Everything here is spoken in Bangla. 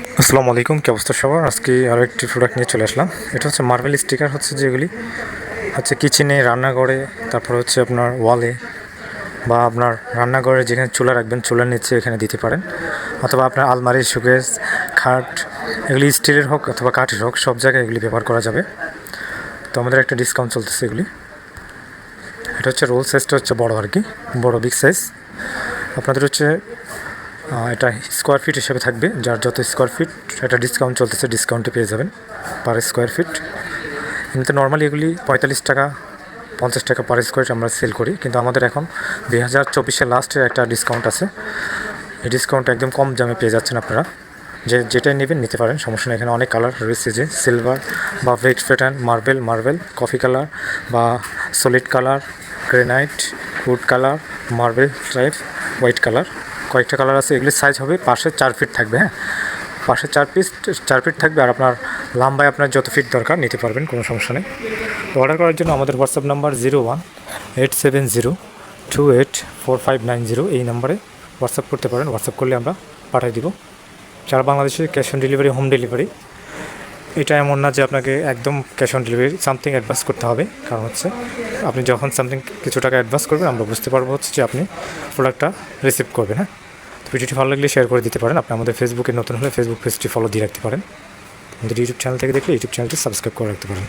আসসালামু আলাইকুম, কি অবস্থা সবার? আজকে আরও একটি প্রোডাক্ট নিয়ে চলে আসলাম। এটা হচ্ছে মার্বেল স্টিকার হচ্ছে যেগুলি হচ্ছে কিচেনে রান্নাঘরে, তারপর হচ্ছে আপনার ওয়ালে বা আপনার রান্নাঘরে যেখানে চুলা রাখবেন, চুলার নিচে এখানে দিতে পারেন। অথবা আপনার আলমারি শোকেস খাট, এগুলি স্টিলের হোক অথবা কাঠের হোক, সব জায়গায় এগুলি ব্যবহার করা যাবে। তো আমাদের একটা ডিসকাউন্ট চলতেছে এগুলি। এটা হচ্ছে রোল সাইজটা হচ্ছে বড় আর কি, বড় বিগ সাইজ আপনাদের হচ্ছে এটা স্কোয়ার ফিট হিসেবে থাকবে। যার যত স্কোয়ার ফিট একটা ডিসকাউন্ট চলতেছে ডিসকাউন্টে পেয়ে যাবেন পার স্কোয়ার ফিট এমনিতে নর্মালি এগুলি পঁয়তাল্লিশ টাকা, পঞ্চাশ টাকা পার স্কোয়ার আমরা সেল করি। কিন্তু আমাদের এখন দুই হাজার চব্বিশের লাস্টের একটা ডিসকাউন্ট আছে। এই ডিসকাউন্ট একদম কম দামে পেয়ে যাচ্ছেন আপনারা। যে যেটাই নেবেন, নিতে পারেন। সমস্যা নেই, এখানে অনেক কালার রয়েছে যে সিলভার বা ভেট ফেটান মার্বেল মার্বেল কফি কালার বা solid colour granite wood colour marble type white colour কয়েকটা কালার আছে, এগুলির সাইজ হবে পাশে চার ফিট থাকবে হ্যাঁ? পাশে চার পিস চার ফিট থাকবে আর আপনার লম্বায় আপনার যত ফিট দরকার নিতে পারবেন, কোনো সমস্যা নেই। তো অর্ডার করার জন্য আমাদের WhatsApp number zero one eight seven zero two eight four five nine zero এই নাম্বারে হোয়াটসঅ্যাপ করতে পারেন। হোয়াটসঅ্যাপ করলে আমরা পাঠিয়ে দিব। সারা বাংলাদেশে cash on delivery home delivery এটা এমন না যে আপনাকে একদম cash on delivery something advance করতে হবে। কারণ হচ্ছে, আপনি যখন সামথিং কিছু টাকা অ্যাডভান্স করবেন, আমরা বুঝতে পারব হচ্ছে যে আপনি প্রোডাক্টটা রিসিভ করবেন হ্যাঁ? তো ভিডিওটি ভালো লাগলে শেয়ার করে দিতে পারেন। আপনি আমাদের ফেসবুকে নতুন হলে ফেসবুক পেজটি ফলো দিয়ে রাখতে পারেন। আমাদের ইউটিউব চ্যানেল থেকে দেখলে ইউটিউব চ্যানেলটি সাবস্ক্রাইব করে রাখতে পারেন।